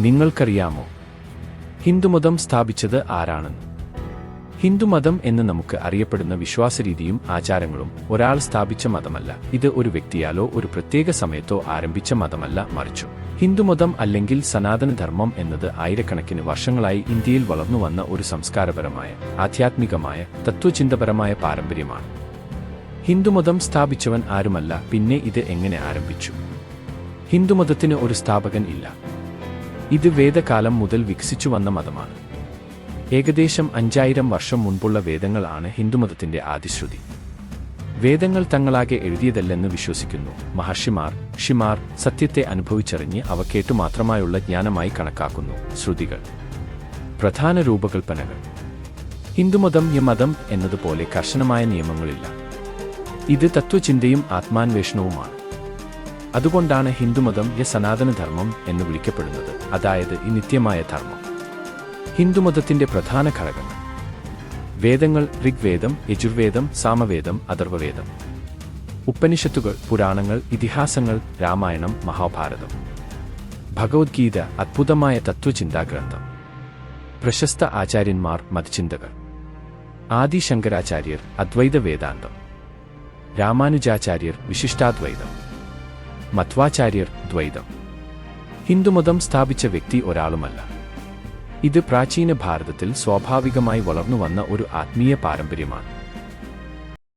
നിങ്ങൾക്കറിയാമോ? ഹിന്ദുമതം സ്ഥാപിച്ചത് ആരാണ്? ഹിന്ദുമതം എന്ന് നമുക്ക് അറിയപ്പെടുന്ന വിശ്വാസരീതിയും ആചാരങ്ങളും ഒരാൾ സ്ഥാപിച്ച മതമല്ല. ഇത് ഒരു വ്യക്തിയാലോ ഒരു പ്രത്യേക സമയത്തോ ആരംഭിച്ച മതമല്ല മറിച്ചു. ഹിന്ദുമതം അല്ലെങ്കിൽ സനാതനധർമ്മം എന്നത് ആയിരക്കണക്കിന് വർഷങ്ങളായി ഇന്ത്യയിൽ വളർന്നുവന്ന ഒരു സംസ്കാരപരമായ ആധ്യാത്മികമായ തത്വചിന്തപരമായ പാരമ്പര്യമാണ്. ഹിന്ദുമതം സ്ഥാപിച്ചവൻ ആരുമല്ല പിന്നെ ഇത് എങ്ങനെ ആരംഭിച്ചു? ഹിന്ദുമതത്തിന് ഒരു സ്ഥാപകൻ ഇല്ല. ഇത് വേദകാലം മുതൽ വികസിച്ചു വന്ന മതമാണ്. ഏകദേശം അഞ്ചായിരം വർഷം മുൻപുള്ള വേദങ്ങളാണ് ഹിന്ദുമതത്തിന്റെ ആദിശ്രുതി. വേദങ്ങൾ തങ്ങളാകെ എഴുതിയതല്ലെന്ന് വിശ്വസിക്കുന്നു. മഹർഷിമാർ ഷിമാർ സത്യത്തെ അനുഭവിച്ചറിഞ്ഞ് അവ കേട്ടു മാത്രമായുള്ള ജ്ഞാനമായി കണക്കാക്കുന്നു ശ്രുതികൾ. പ്രധാന രൂപകൽപ്പനകൾ. ഹിന്ദുമതം യമതം എന്നതുപോലെ കർശനമായ നിയമങ്ങളില്ല. ഇത് തത്വചിന്തയും ആത്മാന്വേഷണവുമാണ്. അതുകൊണ്ടാണ് ഹിന്ദുമതം യ സനാതനധർമ്മം എന്ന് വിളിക്കപ്പെടുന്നത് അതായത് ഈ നിത്യമായ ധർമ്മം. ഹിന്ദുമതത്തിന്റെ പ്രധാന ഘടകങ്ങൾ. വേദങ്ങൾ ഋഗ്വേദം യജുർവേദം സാമവേദം അഥർവവേദം. ഉപനിഷത്തുകൾ പുരാണങ്ങൾ ഇതിഹാസങ്ങൾ രാമായണം മഹാഭാരതം. ഭഗവത്ഗീത അദ്ഭുതമായ തത്വചിന്താഗ്രന്ഥം. പ്രശസ്ത ആചാര്യന്മാർ മതചിന്തകർ. ആദി ശങ്കരാചാര്യർ അദ്വൈത വേദാന്തം രാമാനുജാചാര്യർ വിശിഷ്ടാദ്വൈതം. മധ്വാചാര്യർ ദ്വൈതം. ഹിന്ദുമതം സ്ഥാപിച്ച വ്യക്തി ഒരാളുമല്ല. ഇത് പ്രാചീന ഭാരതത്തിൽ സ്വാഭാവികമായി വളർന്നു വന്ന ഒരു ആത്മീയ പാരമ്പര്യമാണ്.